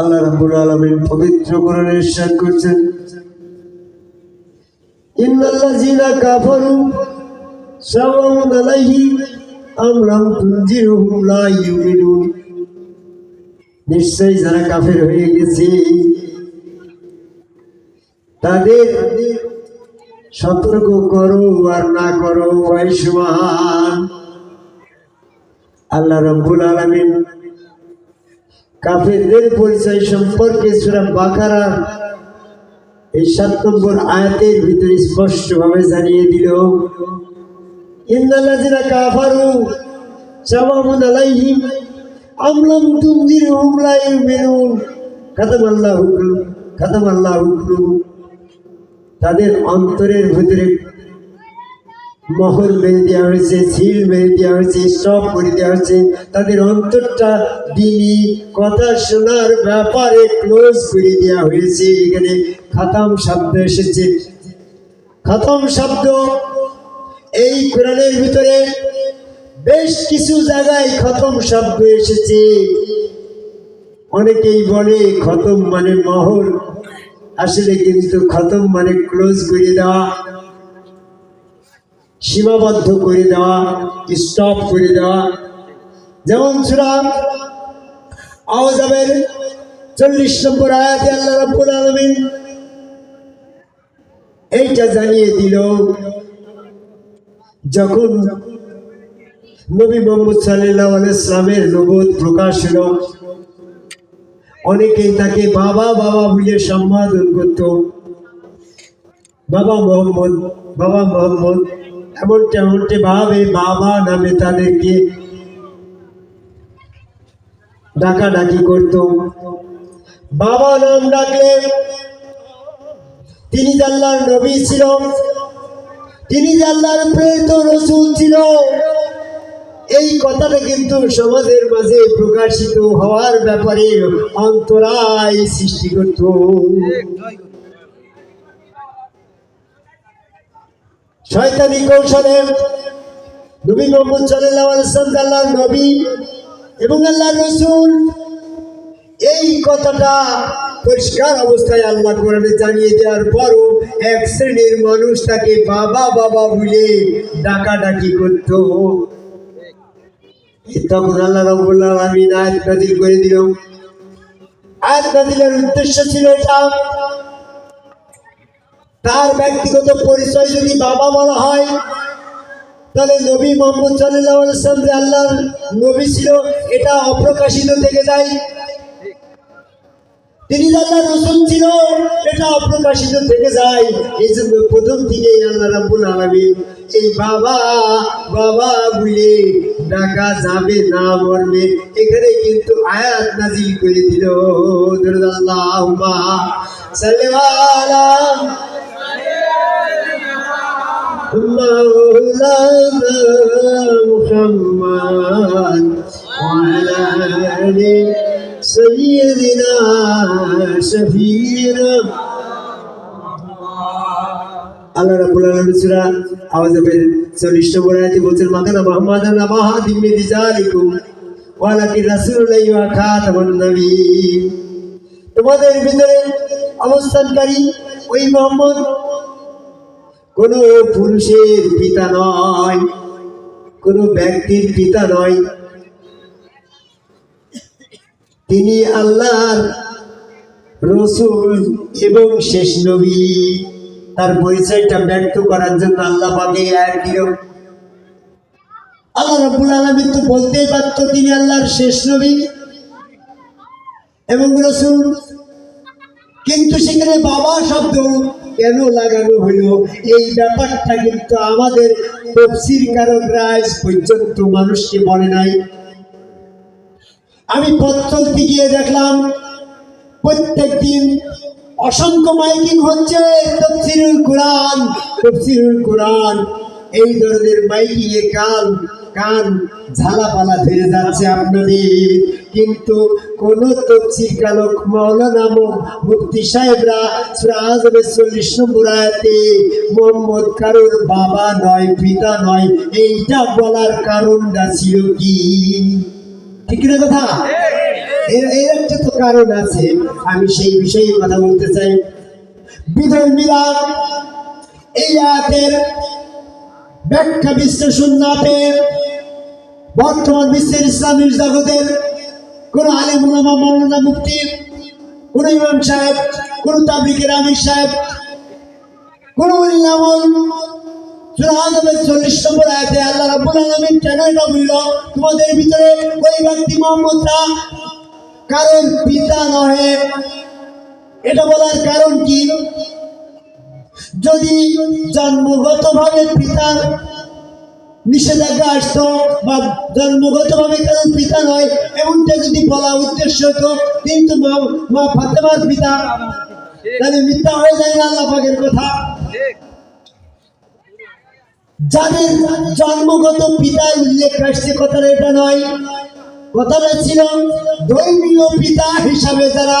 আল্লাহ রাব্বুল আলামিন পবিত্র কোরআনে ইরশাদ করছেন। ইন্নাল্লাযীনা কাফারু সাওয়াউন আলাইহিম আম লাম লা ইউমিনুন। নিশ্চয়ই যারা কাফের হয়ে গেছে, তাদের সতর্ক করো আর না করো, ভাই সমান আল্লাহ রব্বুল আলামিন কাফেরদের পরিচয় সম্পর্কে সুরা বাকারা এই সাত নম্বর আয়াতের ভিতরে স্পষ্টভাবে জানিয়ে দিল, ইন্নাল্লাযিনা কাফারু সাওয়াউন আলাইহিম আম লাম তুনজিরহুম লা ইউমিনুন। কাতামাল্লাহু কাতামাল্লাহু কুলুবুহুম তাদের অন্তরের ভিতরে মহর মেরে দেওয়া হয়েছে সিল মেরে দেওয়া হয়েছে, সব করে দেওয়া হয়েছে। তাদের অন্তরটা দিনই কথা শোনার ব্যাপারে ক্লোজ করে দেওয়া হয়েছে। এখানে খাতাম শব্দ এসেছে। খতম শব্দ, এই কোরআনের ভিতরে বেশ কিছু জায়গায় খতম শব্দ এসেছে। অনেকেই বলে খতম মানে মহল। আসলে কিন্তু খতম মানে ক্লোজ করে দেওয়া। সীমাবদ্ধ করে দেওয়া স্টপ করে দেওয়া। যেমন সুরাম আওয়াজাবের চল্লিশ নম্বর আয়াতে আল্লাহ রাব্বুল আলামিন এইটা জানিয়ে দিল, যখন নবী মোহাম্মদ সাল্লাহ ইসলামের নবদ প্রকাশ হলো, অনেকেই তাকে বাবা বাবা বলে সম্বোধন করত। বাবা মোহাম্মদ বাবা মোহাম্মদ এমনটা এমনটা ভাবে বাবা নামে তাদেরকে ডাকাডাকি করত। বাবা নাম ডাকলে তিনি যে আল্লাহর নবী ছিল, তিনি যে আল্লাহর প্রেরিত রসুল ছিল। এই কথাটা কিন্তু সমাজের মাঝে প্রকাশিত হওয়ার ব্যাপারে অন্তরায় সৃষ্টি করত। শয়তানি কৌশলে নবী মোহাম্মদ সাল্লাহ আলাইসাল্লাম আল্লাহর নবী এবং আল্লাহর রসুল, এই কথাটা পরিষ্কার অবস্থায় আল্লাহ কোরআনে জানিয়ে দেওয়ার পরও এক শ্রেণির মানুষ তাকে বাবা বাবা বলে ডাকাডাকি করত। তখন আল্লাহ রব্বুল আমি আয়াত নাযিল করে দিল। আয়াত নাযিলের উদ্দেশ্য ছিল এটা তার ব্যক্তিগত পরিচয় যদি বাবা বলা হয়, তাহলে নবী মোহাম্মদ সাল্লাম যে আল্লাহর নবী ছিল, এটা অপ্রকাশিত থেকে যায়। তিনি আল্লাহ রসুল ছিল, এটা অপ্রকাশিত থেকে যায়। এই জন্য প্রথম থেকেই আল্লাহ রাব্বুল আলামিন এই বাবা বাবা বলে ডাকা যাবে না মরবে। এখানে কিন্তু আয়াত নাজিল করে দিল। আল্লাহুম্মা সাল্লি আলা مولانا محمد وعلى آل سيدنا شفينا আল্লাহ রাব্বুল আলামিন সূরা আওয়াজের 40 নম্বর আয়াতে বলছেন মাকানা মুহাম্মাদান মাহাদিম মিন রিজালিকুম ওয়ালাকিন রাসূলুল্লাহি ওয়া খাতামুন নবীয়্যিন তোমাদের ভিতরে অবস্থানকারী ওই মোহাম্মদ কোন পুরুষের পিতা নয়, কোন ব্যক্তির পিতা নয়। তিনি আল্লাহর রসুল এবং শেষ নবী। তার পরিচয়টা ব্যক্ত করার জন্য আল্লাহ পাকে দিল আল্লাহ রাব্বুল আলামিন তো বলতেই পারত তিনি আল্লাহর শেষ নবী এবং রসুল। কিন্তু সেখানে বাবা শব্দ কেন লাগানো হলো? এই ব্যাপারটা কিন্তু আমাদের তফসির কারকরা আজ পর্যন্ত মানুষকে বলে নাই। আমি পত্তলতে গিয়ে দেখলাম প্রত্যেক দিন অসংখ্য মাইকিং হচ্ছে তফসিরুল কোরআন তফসিরুল কোরআন। এই ধরনের মাইকিং এ কান কান ঝালাপালা ধরে যাচ্ছে আপনাদের। কিন্তু কোন তফসির কালক মাওলানা মো- মুফতি সাহেবরা সূরা চল্লিশ নম্বর আয়াতে, মোহাম্মদ কারোর বাবা নয়, পিতা নয়, এইটা বলার কারণটা ছিল কি? ঠিক না কথা? এর একটা তো কারণ আছে। আমি সেই বিষয়ে কথা বলতে চাই। বিধর্মীরা এই আয়াতের ব্যাখ্যা বিশ্লেষণ না পেয়ে বর্তমান বিশ্বের ইসলামের জগতের কোন আলিম উলামা মৌলানা মুফতি, কোন ইমাম সাহেব, কোন তাবলিকের আমির সাহেব, কোন আমল। সুরাহানের চল্লিশ আল্লাহ কেন তোমাদের ভিতরে ওই ব্যক্তি কারণ নহে। এটা বলার কারণ কি? যদি জন্মগতভাবে পিতার নিষেধাজ্ঞা আসতো বা জন্মগতভাবে কারণ পিতা নয়, এমনটা যদি বলা উদ্দেশ্য হতো, কিন্তু মা ফাতেমার পিতা, তাহলে মিথ্যা হয়ে যায় না কথা। যাদের জন্মগত পিতার উল্লেখ আসছে, কথাটা এটা নয়। কথাটা ছিল ধর্মীয় পিতা হিসাবে যারা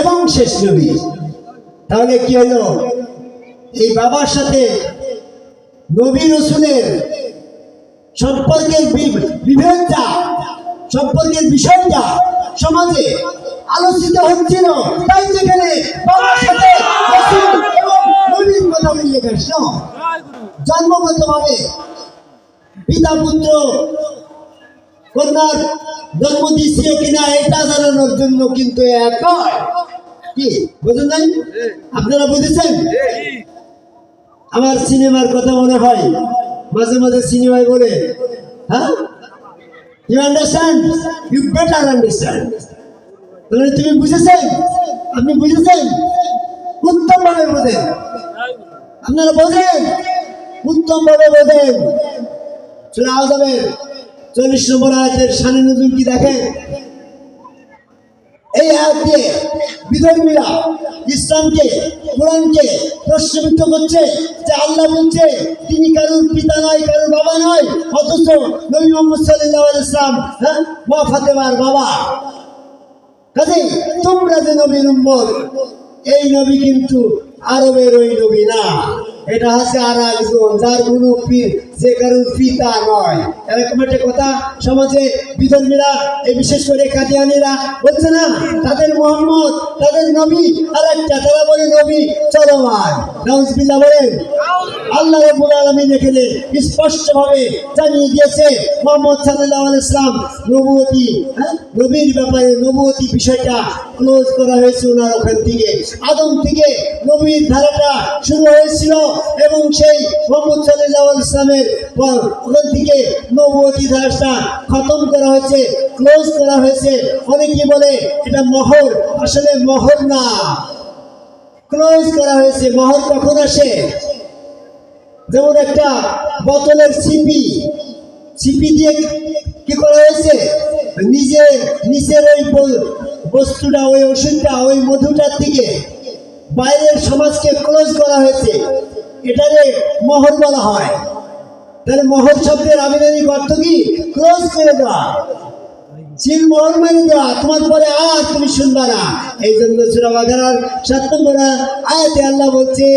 এবং শেষ নবী। তাহলে কি হলো? এই বাবার সাথে নবী রসুলের সম্পর্কের বিভেদটা, সম্পর্কের বিষয়টা সমাজে আলোচিত হচ্ছিল। তাই যেখানে বাবার সাথে জন্মগতভাবে পিতা পুত্র কন্যার জন্ম দিচ্ছে কিনা এটা জানানোর জন্য কিন্তু এক কি, বুঝেন নাই? আপনারা বুঝেছেন? আমার সিনেমার কথা মনে হয়, মাঝে মাঝে সিনেমায় বলে হ্যাঁ? You understand you better understand তাহলে তুমি বুঝেছেন? আপনি বুঝেছেন? উত্তম ভাবে বোঝেন। আপনারা বোঝেন? উত্তম ভাবে বোঝেন। চলে আজাবের চল্লিশ নম্বর আয়াতের সানি নজুল কি দেখেন? এই আয়াত বিধর্মীরা ইসলামকে, কোরআনকে প্রশ্নবিদ্ধ করছে যে আল্লাহ বলছে, তিনি কারুর পিতা নয়, কারুর বাবা নয়, অথচ নবী মোহাম্মদ সাল্লাহ ইসলাম হ্যাঁ মা ফাতেমার বাবা। কাজে তোমরা যে নবীর উম্মত এই নবী কিন্তু আরবের ওই নবী না। এটা হচ্ছে আর একজন যার কোনো যে কারোর পিতা নয়। এরকম একটা কথা সমাজে বিধর্মীরা, এই বিশেষ করে কাদিয়ানিরা বলছে না, তাদের মোহাম্মদ, তাদের নবী, আর একটা তারা বলে নবী চলমান। নাউজবিল্লাহ বলেন, আল্লাহ রাব্বুল আলামিন এখানে স্পষ্টভাবে জানিয়ে দিয়েছে, মোহাম্মদ আলাইহি ইসলাম নবুয়তি হ্যাঁ? নবীর ব্যাপারে নবুয়তি বিষয়টা ক্লোজ করা হয়েছে ওনার ওখান থেকে। আদম থেকে নবীর ধারাটা শুরু হয়েছিল এবং সেই মোহাম্মদ সাল্লাল্লাহু আলাইহি ইসলামের পর ওখান খতম করা হয়েছে ক্লোজ করা হয়েছে। অনেকে বলে এটা মহর, আসলে মহর না। ক্লোজ করা হয়েছে, মহর কখন আসে? যেমন একটা বোতলের সিপি সিপি দিয়ে কি করা হয়েছে? নিজে, নিচের ওই বস্তুটা, ওই ওষুধটা, ওই মধুটার দিকে বাইরের সমাজকে ক্লোজ করা হয়েছে। এটারে মহর বলা হয়। তাহলে মহর শব্দের আবেদনিক অর্থ কি? ক্লোজ করে দেওয়া। সিল মোহর মেরে দেওয়া। তোমার পরে আর তুমি শুনবা না। এই জন্য সুরা বাগারার সাত নম্বর আয়াতে আল্লাহ বলছে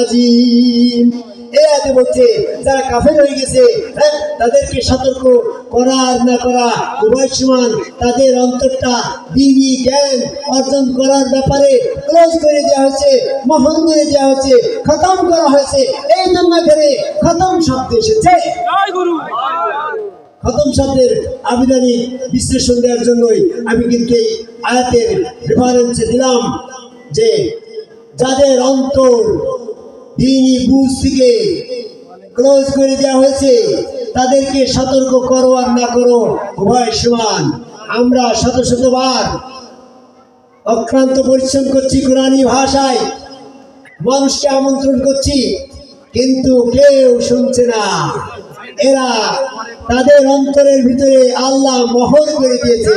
আযীম। এই আয়াতে বলছে যারা কাফের হয়ে গেছে হ্যাঁ, তাদেরকে সতর্ক করা আর না করা উভয় সমান। তাদের অন্তরটা দিনই জ্ঞান অর্জন করার ব্যাপারে ক্লোজ করে দেওয়া হয়েছে মহন করে দেওয়া হয়েছে খতম করা হয়েছে। এই জন্য খতম শব্দ এসেছে। খতম শব্দের আবেদনী বিশ্লেষণ দেওয়ার জন্যই আমি কিন্তু এই আয়াতের রেফারেন্সে দিলাম যে যাদের অন্তর দিনই বুঝ থেকে ক্লোজ করে দেওয়া হয়েছে। তাদেরকে সতর্ক করো আর না করো, উভয় সমান। আমরা শত শতবার অক্লান্ত পরিশ্রম করছি কোরআনী ভাষায়। মানুষকে আমন্ত্রণ করছি, কিন্তু কেউ শুনছে না। এরা তাদের অন্তরের ভিতরে আল্লাহ মহল করে দিয়েছে।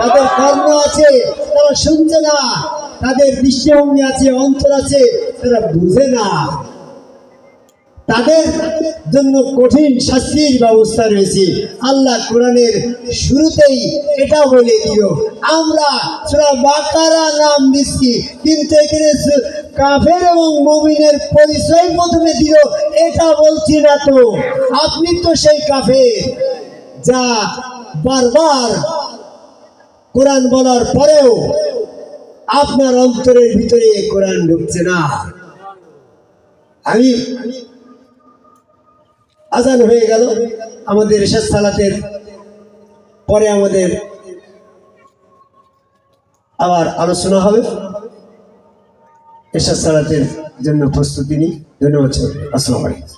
তাদের কর্ম আছে, তারা শুনছে না। তাদের দৃষ্টিভঙ্গি আছে, অন্তর আছে। তারা বুঝে না। তাদের জন্য কঠিন শাস্তির ব্যবস্থা রয়েছে। আল্লাহ কোরআনের শুরুতেই এটা বলে দিল। আমরা সুরা বাকারা নাম দিচ্ছি, কিন্তু এখানে কাফের এবং মমিনের পরিচয় প্রথমে দিল, এটা বলছি না তো। আপনি তো সেই কাফের যা বারবার কোরআন বলার পরেও আপনার অন্তরের ভিতরে কোরআন ঢুকছে না। আমি আজান হয়ে গেল, আমাদের এসাদ সালাতের পরে আমাদের আবার আলোচনা হবে। এসাদ সালাতের জন্য প্রস্তুতি নিই। ধন্যবাদ। আসসালামু আলাইকুম।